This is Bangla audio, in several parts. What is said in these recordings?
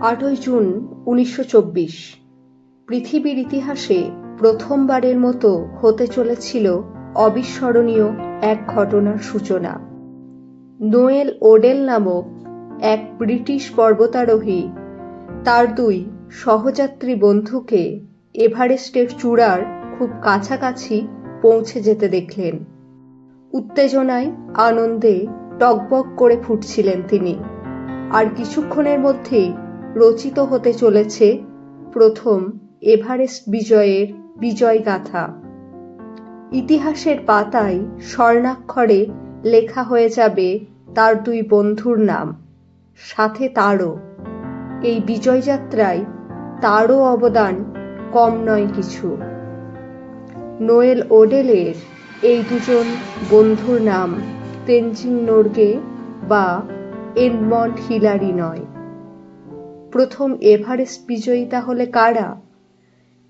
আটই জুন উনিশশো চব্বিশ। পৃথিবীর ইতিহাসে প্রথমবারের মতো হতে চলেছিল অবিস্মরণীয় এক ঘটনার সূচনা। নোয়েল ওডেল নামক এক ব্রিটিশ পর্বতারোহী, তার দুই সহযাত্রী বন্ধুকে এভারেস্টের চূড়ার খুব কাছাকাছি পৌঁছে যেতে দেখলেন। উত্তেজনায় আনন্দে টকবক করে ফুটছিলেন তিনি। আর কিছুক্ষণের মধ্যেই রচিত হতে চলেছে প্রথম এভারেস্ট বিজয়ের বিজয় গাথা ইতিহাসের পাতায় স্বর্ণাক্ষরে লেখা হয়ে যাবে তার দুই বন্ধুর নাম, সাথে তারও। এই বিজয়যাত্রায় তারও অবদান কম নয় কিছু। নোয়েল ওডেলের এই দুজন বন্ধুর নাম তেনজিং নোরগে বা এডমন্ড হিলারি নয়। প্রথম এভারেস্ট বিজয়ী তাহলে কারা?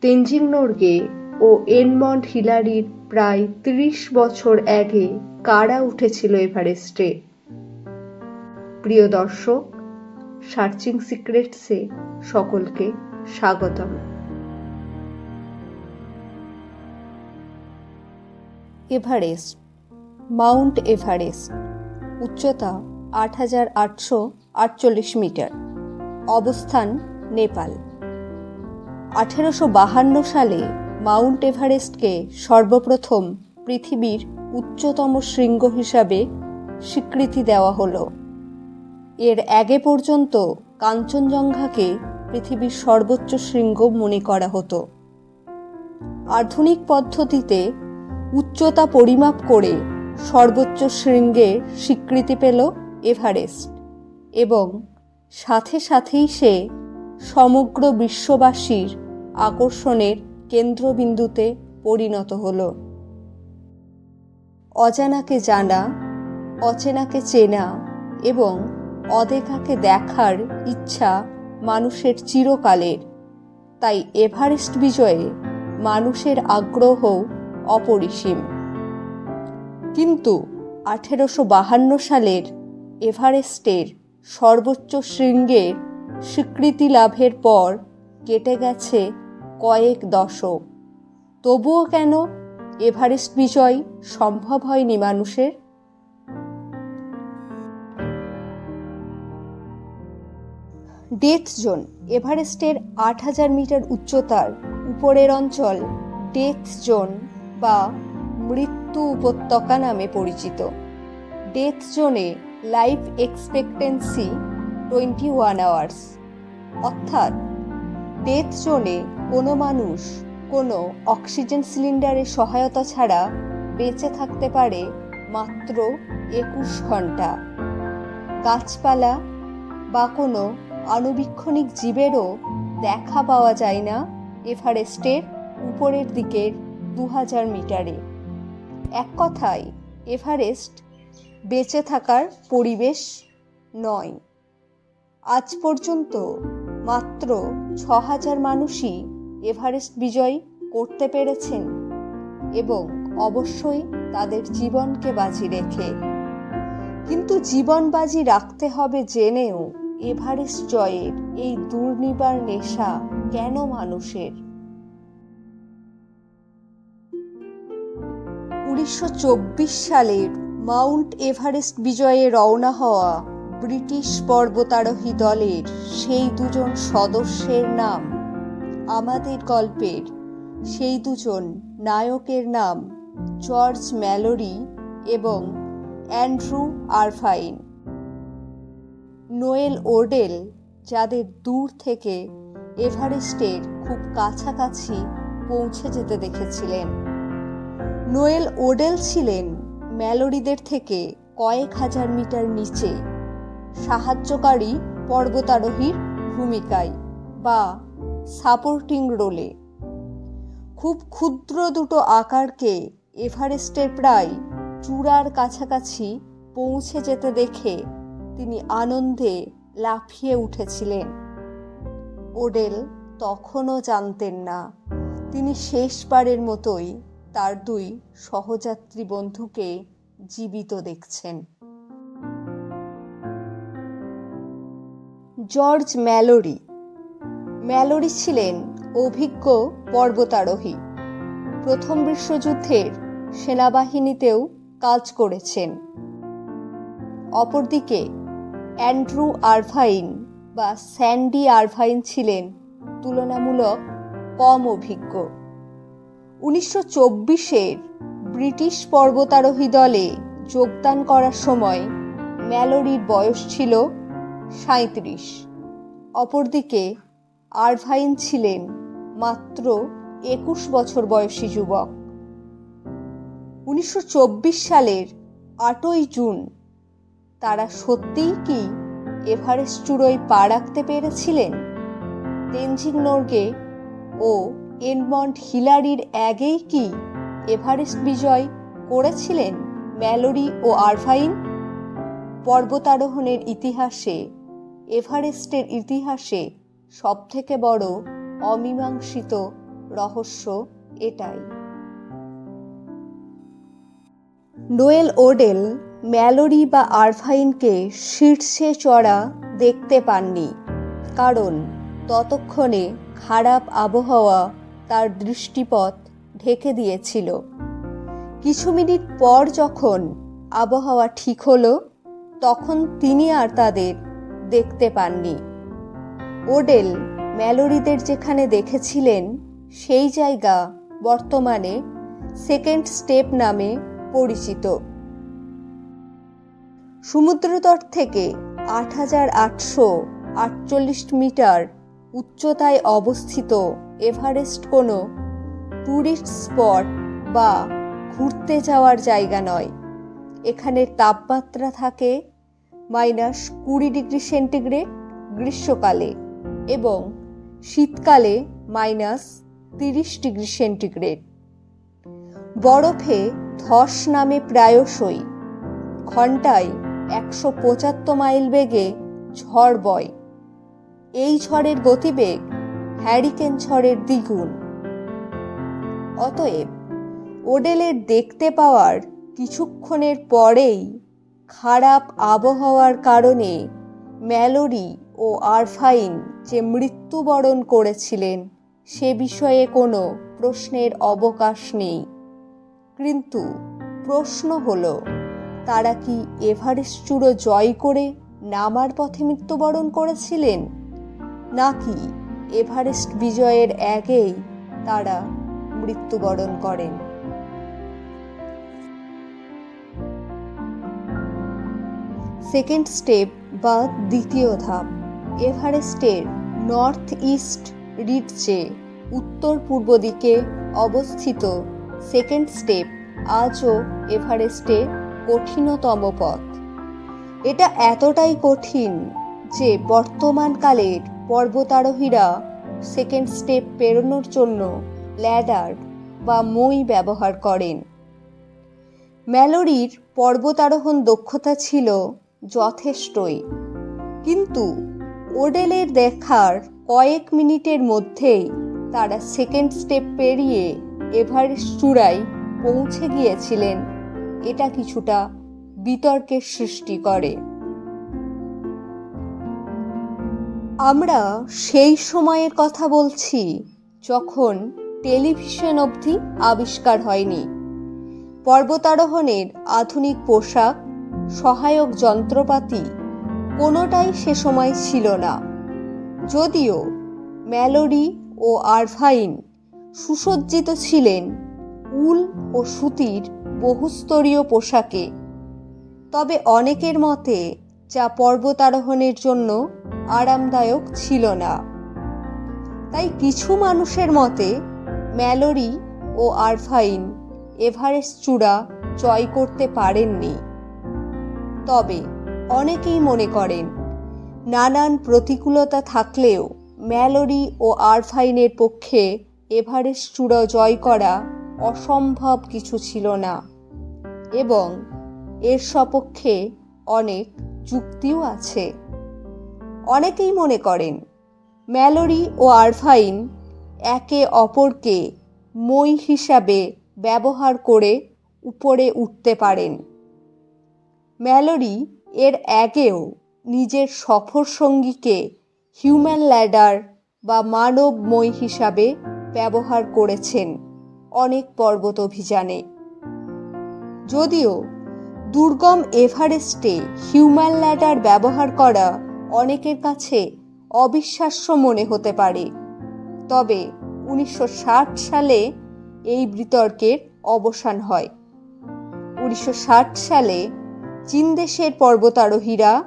তেনজিং নোরগে ও এনমন্ড হিলারির প্রায় ত্রিশ বছর আগে কারা উঠেছিল এভারেস্টে? প্রিয় দর্শক, সার্চিং সিক্রেটসে সকলকে স্বাগতম। এভারেস্ট, মাউন্ট এভারেস্ট, উচ্চতা আট হাজার আটশো আটচল্লিশ মিটার। অবস্থান নেপাল। আঠেরোশো বাহান্ন সালে মাউন্ট এভারেস্টকে সর্বপ্রথম পৃথিবীর উচ্চতম শৃঙ্গ হিসাবে স্বীকৃতি দেওয়া হলো। এর আগে পর্যন্ত কাঞ্চনজঙ্ঘাকে পৃথিবীর সর্বোচ্চ শৃঙ্গ মনে করা হতো। আধুনিক পদ্ধতিতে উচ্চতা পরিমাপ করে সর্বোচ্চ শৃঙ্গের স্বীকৃতি পেল এভারেস্ট এবং সাথে সাথেই সে সমগ্র বিশ্ববাসীর আকর্ষণের কেন্দ্রবিন্দুতে পরিণত হল। অজানাকে জানা, অচেনাকে চেনা এবং অদেখাকে দেখার ইচ্ছা মানুষের চিরকালের। তাই এভারেস্ট বিজয়ে মানুষের আগ্রহ অপরিসীম। কিন্তু আঠেরোশো বাহান্ন সালের এভারেস্টের সর্বোচ্চ শৃঙ্গের স্বীকৃতি লাভের পর কেটে গেছে কয়েক দশক। তবুও কেন এভারেস্ট বিজয় সম্ভব হয়নি মানুষের? ডেথ জোন, এভারেস্টের আট হাজার মিটার উচ্চতার উপরের অঞ্চল ডেথ জোন বা মৃত্যু উপত্যকা নামে পরিচিত। ডেথ জোনে life expectancy twenty one hours. অর্থাৎ, ডেথ জোনে কোনো মানুষ কোনো অক্সিজেন সিলিন্ডারের সহায়তা ছাড়া বেঁচে থাকতে পারে মাত্র একুশ ঘণ্টা। গাছপালা বা কোনো আণুবীক্ষণিক জীবেরও দেখা পাওয়া যায় না এভারেস্টের উপরের দিকের দু হাজার মিটারে। এক কথায়, এভারেস্ট বেঁচে থাকার পরিবেশ নয়। আজ পর্যন্ত মাত্র ছ হাজার মানুষই এভারেস্ট বিজয় করতে পেরেছেন এবং অবশ্যই তাদের জীবনকে বাজি রেখে। কিন্তু জীবন বাজি রাখতে হবে জেনেও এভারেস্ট জয়ের এই দুর্নিবার নেশা কেন মানুষের? উনিশশো চব্বিশ সালের মাউন্ট এভারেস্ট বিজয়ে রওনা হওয়া ব্রিটিশ পর্বতারোহী দলের সেই দুজন সদস্যের নাম আমাদের গল্পের সেই দুজন নায়কের নাম জর্জ ম্যালোরি এবং অ্যান্ড্রু আরফাইন। নোয়েল ওডেল যাদের দূর থেকে এভারেস্টের খুব কাছাকাছি পৌঁছে যেতে দেখেছিলেন। নোয়েল ওডেল ছিলেন ম্যালোরিদের থেকে কয়েক হাজার মিটার নিচে সাহায্যকারী পর্বতারোহীর ভূমিকায় বা সাপোর্টিং রোলে। খুব ক্ষুদ্র দুটো আকারকে এভারেস্টের প্রায় চূড়ার কাছাকাছি পৌঁছে যেতে দেখে তিনি আনন্দে লাফিয়ে উঠেছিলেন। ওডেল তখনও জানতেন না। তিনি শেষবারের মতোই তার দুই সহযাত্রী বন্ধুকে জীবিত দেখছেন। George Mallory. ম্যালোরি ছিলেন অভিজ্ঞ পর্বতারোহী। প্রথম বিশ্বযুদ্ধের সেনাবাহিনীতেও কাজ করেছেন। অপরদিকে অ্যান্ড্রু আরভাইন বা স্যান্ডি আরভাইন ছিলেন তুলনামূলক কম অভিজ্ঞ। উনিশশো চব্বিশের ব্রিটিশ পর্বতারোহী দলে যোগদান করার সময় ম্যালোরির বয়স ছিল সাঁত্রিশ অপরদিকে আরভাইন ছিলেন মাত্র একুশ বছর বয়সী যুবক। উনিশশো চব্বিশ সালের আটই জুন তারা সত্যিই কি এভারেস্ট চূড়োয় পা রাখতে পেরেছিলেন? তেনজিং নোরগে ও এনমন্ট হিলারির আগেই কি এভারেস্ট বিজয় করেছিলেন ম্যালোরি ও আরভাইন পর্বতারোহণের ইতিহাসে, এভারেস্টের ইতিহাসে সবথেকে বড় অমীমাংসিত রহস্য এটাই। নোয়েল ওডেল ম্যালোরি বা আরভাইনকে শীর্ষে চড়া দেখতে পাননি, কারণ ততক্ষণে খারাপ আবহাওয়া তার দৃষ্টিপথ ঢেকে দিয়েছিল। কিছু মিনিট পর যখন আবহাওয়া ঠিক হলো, তখন তিনি আর তাদের দেখতে পাননি। ওডেল ম্যালোরিদের যেখানে দেখেছিলেন, সেই জায়গা বর্তমানে সেকেন্ড স্টেপ নামে পরিচিত। সমুদ্রতট থেকে আট হাজার আটশো আটচল্লিশ মিটার উচ্চতায় অবস্থিত এভারেস্ট কোনো ট্যুরিস্ট স্পট বা ঘুরতে যাওয়ার জায়গা নয়। এখানে তাপমাত্রা থাকে মাইনাস কুড়ি ডিগ্রি সেন্টিগ্রেড গ্রীষ্মকালে এবং শীতকালে মাইনাস তিরিশ ডিগ্রি সেন্টিগ্রেড। বরফে ধস নামে প্রায়শই, ঘন্টায় একশো পঁচাত্তর মাইল বেগে ঝড় বয়। এই ঝড়ের গতিবেগ হ্যারিকেন ঝড়ের দ্বিগুণ। অতএব ওডেলের দেখতে পাওয়ার কিছুক্ষণের পরেই খারাপ আবহাওয়ার কারণে ম্যালোরি ও আরফাইন যে মৃত্যুবরণ করেছিলেন, সে বিষয়ে কোনো প্রশ্নের অবকাশ নেই। কিন্তু প্রশ্ন হল, তারা কি এভারেস্ট চূড়ো জয় করে নামার পথে মৃত্যুবরণ করেছিলেন? নাকি এভারেস্ট বিজয়ের আগেই তারা মৃত্যুবরণ করেন। সেকেন্ড স্টেপ বা দ্বিতীয় ধাপ, এভারেস্টের নর্থ ইস্ট রিডচে উত্তর পূর্ব দিকে অবস্থিত সেকেন্ড স্টেপ আজও এভারেস্টে কঠিনতম পথ। এটা এতটাই কঠিন যে বর্তমানকালের পর্বতারোহীরা সেকেন্ড স্টেপ পেরোনোর জন্য ল্যাডার বা মই ব্যবহার করেন। ম্যালোরির পর্বতারোহণ দক্ষতা ছিল যথেষ্টই। কিন্তু ওডেলের দেখার কয়েক মিনিটের মধ্যেই তারা সেকেন্ড স্টেপ পেরিয়ে এভারেস্ট চূড়ায় পৌঁছে গিয়েছিলেন। এটা কিছুটা বিতর্কের সৃষ্টি করে। আমরা সেই সময়ের কথা বলছি যখন টেলিভিশন অবধি আবিষ্কার হয়নি। পর্বতারোহণের আধুনিক পোশাক, সহায়ক যন্ত্রপাতি কোনোটাই সে সময় ছিল না। যদিও ম্যালোরি ও আরভাইন সুসজ্জিত ছিলেন উল ও সুতির বহুস্তরীয় পোশাকে। তবে অনেকের মতে যা পর্বতারোহণের জন্য আরামদায়ক ছিল না। তাই কিছু মানুষের মতে, ম্যালোরি ও আরফাইন এভারেস্ট চূড়া জয় করতে পারেননি। তবে অনেকেই মনে করেন, নানান প্রতিকূলতা থাকলেও ম্যালোরি ও আরফাইনের পক্ষে এভারেস্ট চূড়া জয় করা অসম্ভব কিছু ছিল না এবং এর সপক্ষে অনেক যুক্তিও আছে। অনেকেই মনে করেন, ম্যালোরি ও আরফাইন একে অপরকে মই হিসাবে ব্যবহার করে উপরে উঠতে পারেন। ম্যালোরি এর আগেও নিজের সফর সঙ্গীকে হিউম্যান ল্যাডার বা মানব মই হিসাবে ব্যবহার করেছেন অনেক পর্বত অভিযানে। যদিও দুর্গম এভারেস্টে হিউম্যান ল্যাডার ব্যবহার করা অনেকের কাছে অবিশ্বাস্য মনে হতে পারে। তবে উনিশশো ষাট সালে এই বিতর্কের অবসান হয়। উনিশশো ষাট সালে চীন দেশের পর্বতারোহীরা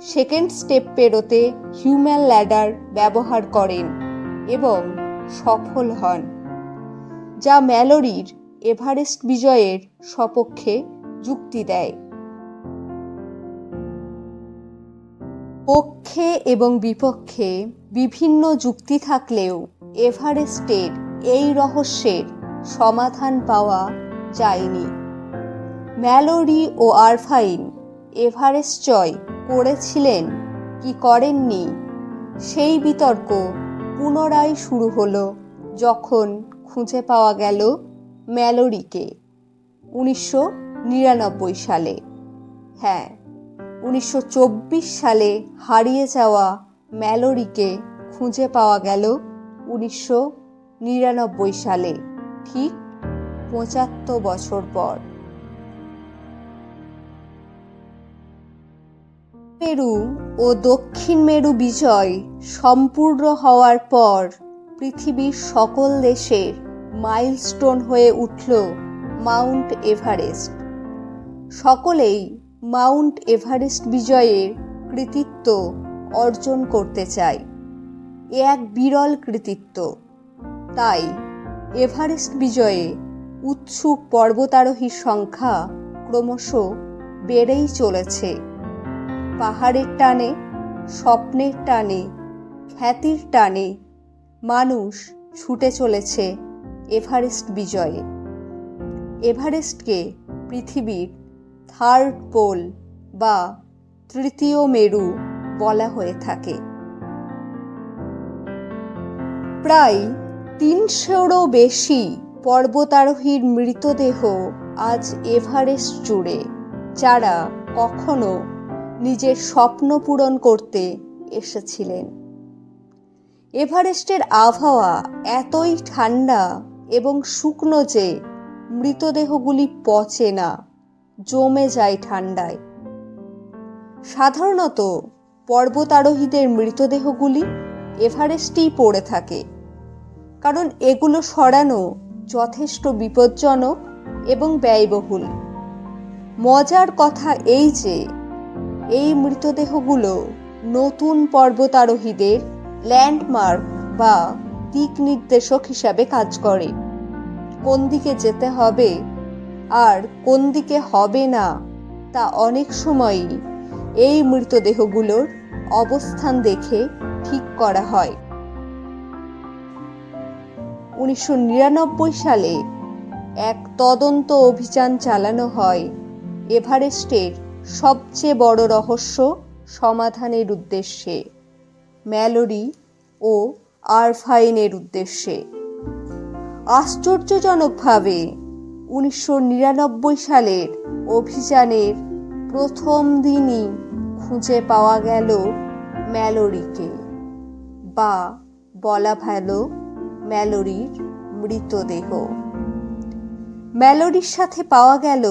সেকেন্ড স্টেপ পেরোতে হিউম্যান ল্যাডার ব্যবহার করেন এবং সফল হন, যা ম্যালোরির এভারেস্ট বিজয়ের সপক্ষে যুক্তি দেয়। পক্ষে এবং বিপক্ষে বিভিন্ন যুক্তি থাকলেও এভারেস্টের এই রহস্যের সমাধান পাওয়া যায়নি। ম্যালোরি ও আরফাইন এভারেস্ট জয় করেছিলেন কি করেননি? সেই বিতর্ক পুনরায় শুরু হলো যখন খুঁজে পাওয়া গেল ম্যালোরিকে। উনিশশো নিরানব্বই সালে। হ্যাঁ। উনিশশো চব্বিশ সালে হারিয়ে যাওয়া ম্যালোরিকে খুঁজে পাওয়া গেল উনিশশো নিরানব্বই সালে, ঠিক পঁচাত্তর বছর পর। মেরু ও দক্ষিণ মেরু বিজয় সম্পূর্ণ হওয়ার পর পৃথিবীর সকল দেশের মাইলস্টোন হয়ে উঠল মাউন্ট এভারেস্ট। সকলেই মাউন্ট এভারেস্ট বিজয়ের কৃতিত্ব অর্জন করতে চাই এ এক বিরল কৃতিত্ব। তাই এভারেস্ট বিজয়ে উৎসুক পর্বতারোহীর সংখ্যা ক্রমশ বেড়েই চলেছে। পাহাড়ের টানে, স্বপ্নের টানে, খ্যাতির টানে মানুষ ছুটে চলেছে এভারেস্ট বিজয়ে। এভারেস্টকে পৃথিবীর থার্ড পোল বা তৃতীয় মেরু বলা হয়ে থাকে। প্রায় তিনশোরও বেশি পর্বতারোহীর মৃতদেহ আজ এভারেস্ট জুড়ে, যারা কখনো নিজের স্বপ্ন পূরণ করতে এসেছিলেন। এভারেস্টের আবহাওয়া এতই ঠান্ডা এবং শুকনো যে মৃতদেহগুলি পচে না। জমে যায় ঠান্ডায়। সাধারণত পর্বতারোহীদের মৃতদেহগুলি এভারেস্টেই পড়ে থাকে, কারণ এগুলো সরানো যথেষ্ট বিপজ্জনক এবং ব্যয়বহুল। মজার কথা এই যে, এই মৃতদেহগুলো নতুন পর্বতারোহীদের ল্যান্ডমার্ক বা দিক নির্দেশক হিসাবে কাজ করে। কোন দিকে যেতে হবে আর কোন দিকে হবে না, তা অনেক সময়ই এই মৃতদেহগুলোর অবস্থান দেখে ঠিক করা হয়। উনিশশো নিরানব্বই সালে এক তদন্ত অভিযান চালানো হয়। এভারেস্টের সবচেয়ে বড় রহস্য সমাধানের উদ্দেশ্যে, ম্যালোরি ও আরফাইনের উদ্দেশ্যে। আশ্চর্যজনকভাবে উনিশশো নিরানব্বই সালের অভিযানের প্রথম দিনই খুঁজে পাওয়া গেল ম্যালোরিকে বা বলা ভালো ম্যালোরির মৃতদেহ। ম্যালোরির সাথে পাওয়া গেল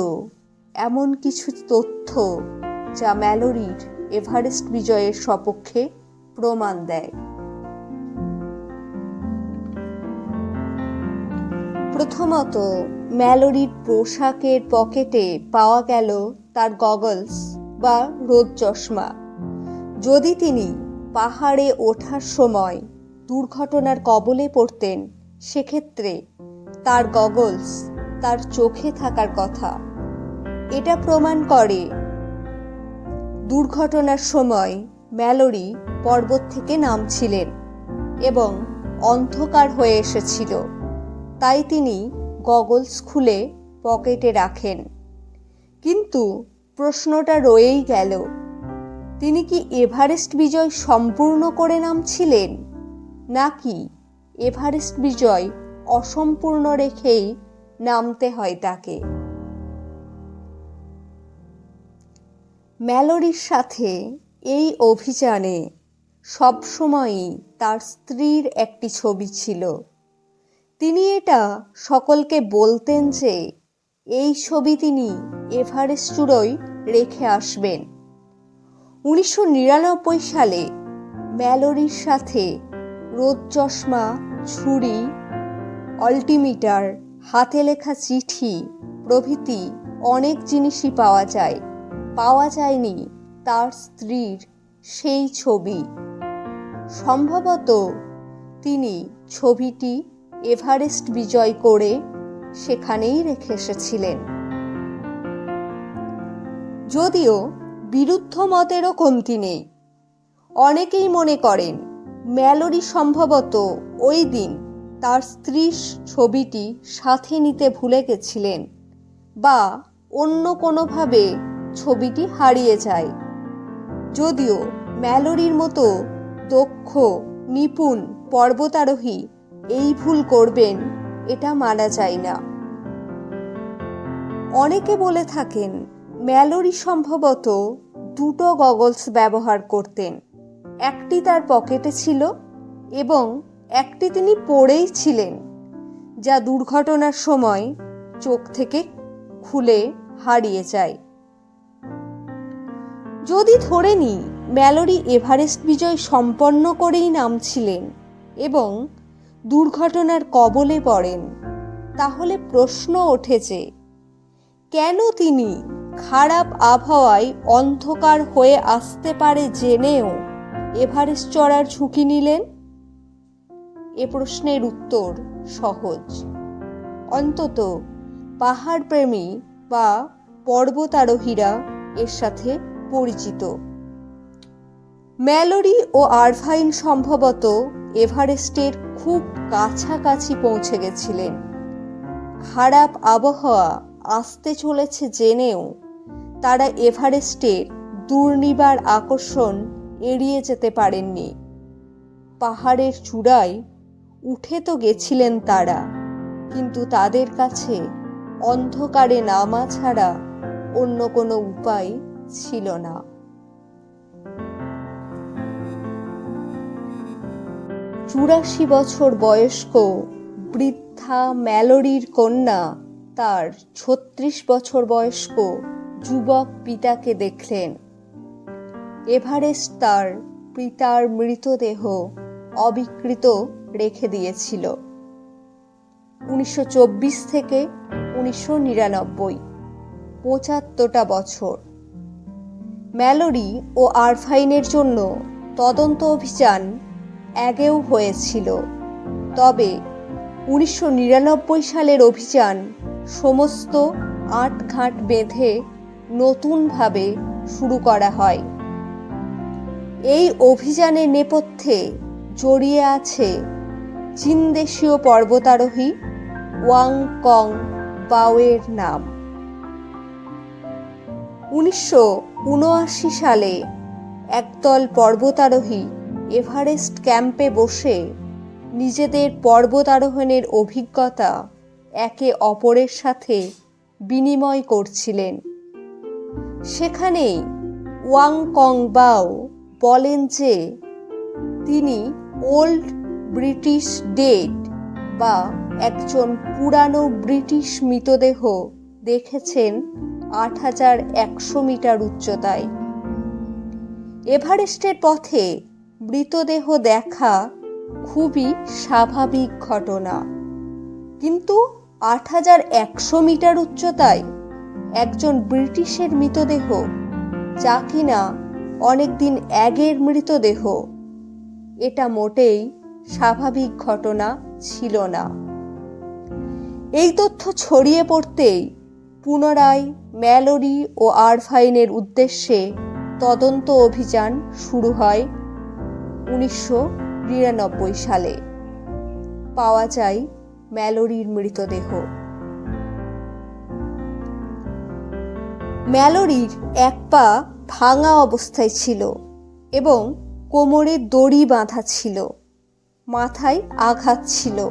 এমন কিছু তথ্য যা ম্যালোরির এভারেস্ট বিজয়ের সপক্ষে প্রমাণ দেয়। প্রথমত ম্যালোরির পোশাকের পকেটে পাওয়া গেল তার গগলস বা রোদ চশমা। যদি তিনি পাহাড়ে ওঠার সময় দুর্ঘটনার কবলে পড়তেন, সেক্ষেত্রে তার গগলস তার চোখে থাকার কথা। এটা প্রমাণ করে দুর্ঘটনার সময় ম্যালোরি পর্বত থেকে নামছিলেন এবং অন্ধকার হয়ে এসেছিল। তাই তিনি গগলস খুলে পকেটে রাখেন। কিন্তু প্রশ্নটা রয়েই গেল, তিনি কি এভারেস্ট বিজয় সম্পূর্ণ করে নামছিলেন? নাকি এভারেস্ট বিজয় অসম্পূর্ণ রেখেই নামতে হয় তাকে? ম্যালোরির সাথে এই অভিযানে সবসময়ই তার স্ত্রীর একটি ছবি ছিল। তিনি এটা সকলকে বলতেন যে, এই ছবি তিনি এভারেস্ট চূড়োয় রেখে আসবেন। উনিশশো নিরানব্বই সালে ম্যালোরির সাথে রোদ চশমা, ছুরি অল্টিমিটার হাতে লেখা চিঠি প্রভৃতি অনেক জিনিসই পাওয়া যায়। পাওয়া যায়নি তার স্ত্রীর সেই ছবি। সম্ভবত তিনি ছবিটি এভারেস্ট বিজয় করে সেখানেই রেখে এসেছিলেন। যদিও বিরুদ্ধ মতেরও কমতি নেই। অনেকেই মনে করেন, ম্যালোরি সম্ভবত ওই দিন তার স্ত্রীর ছবিটি সাথে নিতে ভুলে গেছিলেন বা অন্য কোনোভাবে ছবিটি হারিয়ে যায়। যদিও ম্যালোরির মতো দক্ষ, নিপুণ পর্বতারোহী এই ভুল করবেন, এটা মানা যায় না। অনেকে বলে থাকেন, ম্যালোরি সম্ভবত দুটো গগলস ব্যবহার করতেন, একটি তার পকেটে ছিল এবং একটি তিনি পরেই ছিলেন, যা দুর্ঘটনার সময় চোখ থেকে খুলে হারিয়ে যায়। যদি ধরে নিই, ম্যালোরি এভারেস্ট বিজয় সম্পন্ন করেই নামছিলেন এবং দুর্ঘটনার কবলে পড়েন। তাহলে প্রশ্ন ওঠেছে কেন তিনি খারাপ আবহাওয়ায় অন্ধকার হয়ে আসতে পারে জেনেও এভারেস্ট চড়ার ঝুঁকি নিলেন? এ প্রশ্নের উত্তর সহজ। অন্তত পাহাড়প্রেমী বা পর্বতারোহীরা এর সাথে পরিচিত। ম্যালোরি ও আরভাইন সম্ভবত এভারেস্টের খুব কাছাকাছি পৌঁছে গেছিলেন। খারাপ আবহাওয়া আসতে চলেছে জেনেও তারা এভারেস্টের দুর্নিবার আকর্ষণ এড়িয়ে যেতে পারেননি। পাহাড়ের চূড়ায় উঠে তো গেছিলেন তারা, কিন্তু তাদের কাছে অন্ধকারে নামা ছাড়া অন্য কোনো উপায় ছিল না। চুরাশি বছর বয়স্ক বৃদ্ধা ম্যালোরির কন্যা, তার ছত্রিশ বছর বয়স্ক যুবক পিতাকে দেখলেন। এভারেস্ট তার পিতার মৃতদেহ অবিকৃত রেখে দিয়েছিল। উনিশশো চব্বিশ থেকে উনিশশো নিরানব্বই, পঁচাত্তরটা বছর। ম্যালোরি ও আরফাইনের জন্য তদন্ত অভিযান আগেও হয়েছিল। তবে উনিশশো নিরানব্বই সালের অভিযান সমস্ত আট ঘাট বেঁধে নতুনভাবে শুরু করা হয়। এই অভিযানের নেপথ্যে জড়িয়ে আছে চীন দেশীয় পর্বতারোহী ওয়াং কং বাওয়ের নাম। উনিশশো উনআশি সালে একদল পর্বতারোহী এভারেস্ট ক্যাম্পে বসে নিজেদের পর্বতারোহণের অভিজ্ঞতা একে অপরের সাথে বিনিময় করছিলেন। সেখানেই ওয়াং কং বাও বলেন যে তিনি ওল্ড ব্রিটিশ ডেড বা একজন পুরানো ব্রিটিশ মৃতদেহ দেখেছেন আট হাজার একশো মিটার উচ্চতায়। এভারেস্টের পথে মৃতদেহ দেখা খুবই স্বাভাবিক ঘটনা। কিন্তু আট হাজার একশো মিটার উচ্চতায় একজন ব্রিটিশের মৃতদেহ, যা কিনা অনেকদিন আগের মৃতদেহ, এটা মোটেই স্বাভাবিক ঘটনা ছিল না। এই তথ্য ছড়িয়ে পড়তেই পুনরায় ম্যালোরি ও আরভাইনের উদ্দেশ্যে তদন্ত অভিযান শুরু হয় উনিশশো নিরানব্বই সালে। পাওয়া যায় ম্যালোরির মৃতদেহ। ম্যালোরির এক পা ভাঙা অবস্থায় ছিল এবং কোমরে দড়ি বাঁধা ছিল। মাথায় আঘাত ছিল।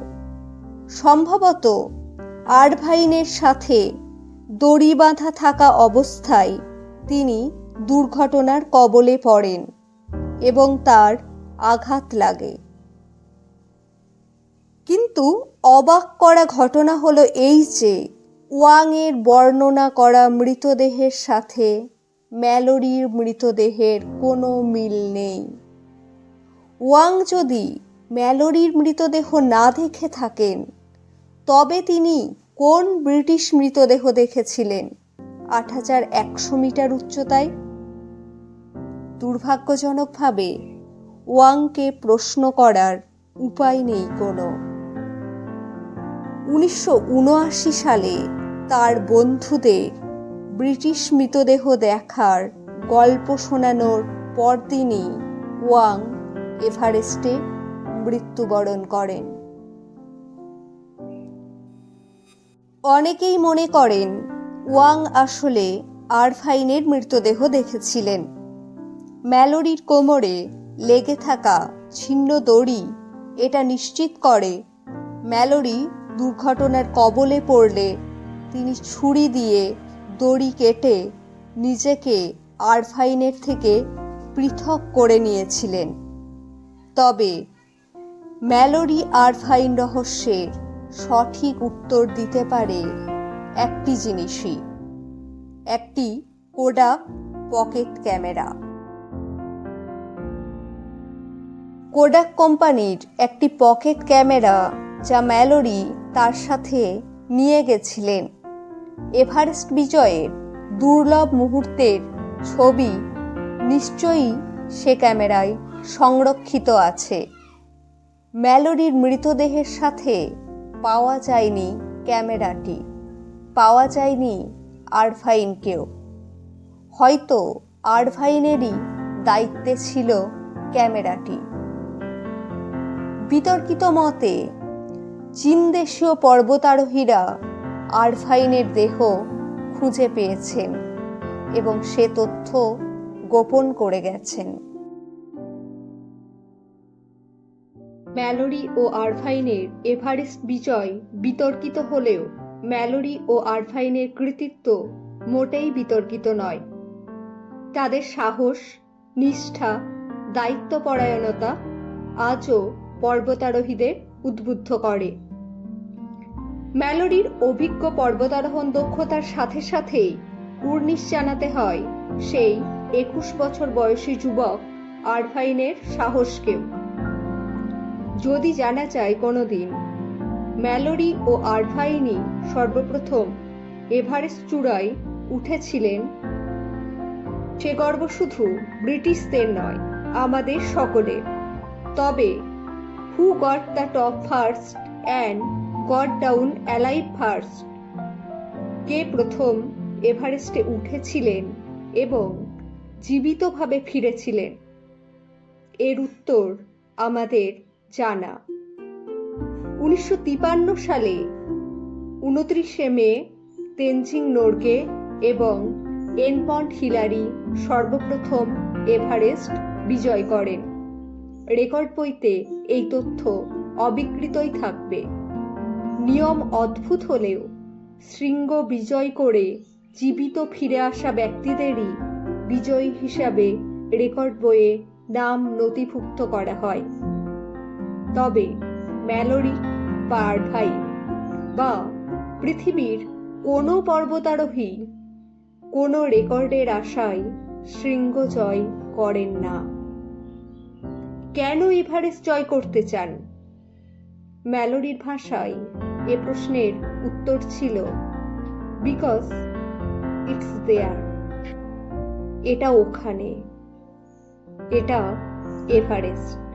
সম্ভবত আরভাইনের সাথে দড়ি বাঁধা থাকা অবস্থায় তিনি দুর্ঘটনার কবলে পড়েন এবং তার আঘাত লাগে। কিন্তু অবাক করা ঘটনা হলো এই যে, ওয়াংয়ের বর্ণনা করা মৃতদেহের সাথে ম্যালোরির মৃতদেহের কোনো মিল নেই। ওয়াং যদি ম্যালোরির মৃতদেহ না দেখে থাকেন, তবে তিনি কোন ব্রিটিশ মৃতদেহ দেখেছিলেন? আট হাজার একশো মিটার উচ্চতায়। দুর্ভাগ্যজনকভাবে ওয়াংকে প্রশ্ন করার উপায় নেই কোনো। উনিশশো উনআশি সালে তার বন্ধুদের ব্রিটিশ মৃতদেহ দেখার গল্প শোনানোর পরদিনই ওয়াং এভারেস্টে মৃত্যুবরণ করেন। অনেকেই মনে করেন ওয়াং আসলে আরফাইনের মৃতদেহ দেখেছিলেন। ম্যালোরির কোমরে লেগে থাকা ছিন্ন দড়ি এটা নিশ্চিত করে। ম্যালোরি দুর্ঘটনার কবলে পড়লে তিনি ছুরি দিয়ে দড়ি কেটে নিজেকে আরফাইনের থেকে পৃথক করে নিয়েছিলেন। তবে ম্যালোরি আরফাইন রহস্যের সঠিক উত্তর দিতে পারে একটি জিনিসই, একটি কোডা পকেট ক্যামেরা। কোডাক কোম্পানির একটি পকেট ক্যামেরা যা ম্যালোরি তার সাথে নিয়ে গেছিলেন। এভারেস্ট বিজয়ের দুর্লভ মুহূর্তের ছবি নিশ্চয়ই সে ক্যামেরায় সংরক্ষিত আছে। ম্যালোরির মৃতদেহের সাথে পাওয়া যায়নি ক্যামেরাটি। পাওয়া যায়নি আরফাইনকেও হয়তো আরফাইনেরই দায়িত্বে ছিল ক্যামেরাটি। বিতর্কিত মতে চীন দেশীয় পর্বতারোহীরা আরফাইনের দেহ খুঁজে পেয়েছেন এবং সে তথ্য গোপন করে গেছেন। ম্যালোরি ও আরফাইনের এভারেস্ট বিজয় বিতর্কিত হলেও ম্যালোরি ও আরফাইনের কৃতিত্ব মোটেই বিতর্কিত নয়। তাদের সাহস, নিষ্ঠা, দায়িত্বপরায়ণতা আজও পর্বতারোহীদের উদ্বুদ্ধ করে। ম্যালোরির অভিজ্ঞ পর্বতারোহণ দক্ষতার সাথে সাথেই কুর্নিশ জানাতে হয় সেই একুশ বছর বয়সী যুবক আরফাইনের সাহসকেও। যদি জানা চায় কোনোদিন ম্যালোরি ও আরফাইনই সর্বপ্রথম এভারেস্ট চূড়ায় উঠেছিলেন। সে গর্ব শুধু ব্রিটিশদের নয়, আমাদের সকলের। তবে who got the top first and got down alive first কে প্রথম এভারেস্টে উঠেছিলেন এবং জীবিতভাবে ফিরেছিলেন? এর উত্তর আমাদের জানা। উনিশশো তিপান্ন সালে উনত্রিশে মে তেনজিং নোরগে এবং এনপন্ট হিলারি সর্বপ্রথম এভারেস্ট বিজয় করেন। রেকর্ড বইতে এই তথ্য অবিকৃতই থাকবে। নিয়ম অদ্ভুত হলেও শৃঙ্গ বিজয় করে জীবিত ফিরে আসা ব্যক্তিদেরই বিজয়ী হিসাবে রেকর্ড বইয়ে নাম নথিভুক্ত করা হয়। তবে ম্যালোরি বা আরভাই বা পৃথিবীর কোনো পর্বতারোহী কোনো রেকর্ডের আশায় শৃঙ্গ জয় করেন না। কেন এভারেস্ট জয় করতে চান? ম্যালোরির ভাষায় এ প্রশ্নের উত্তর ছিল বিকজ ইটস দেয়ার এটা ওখানে, এটা এভারেস্ট।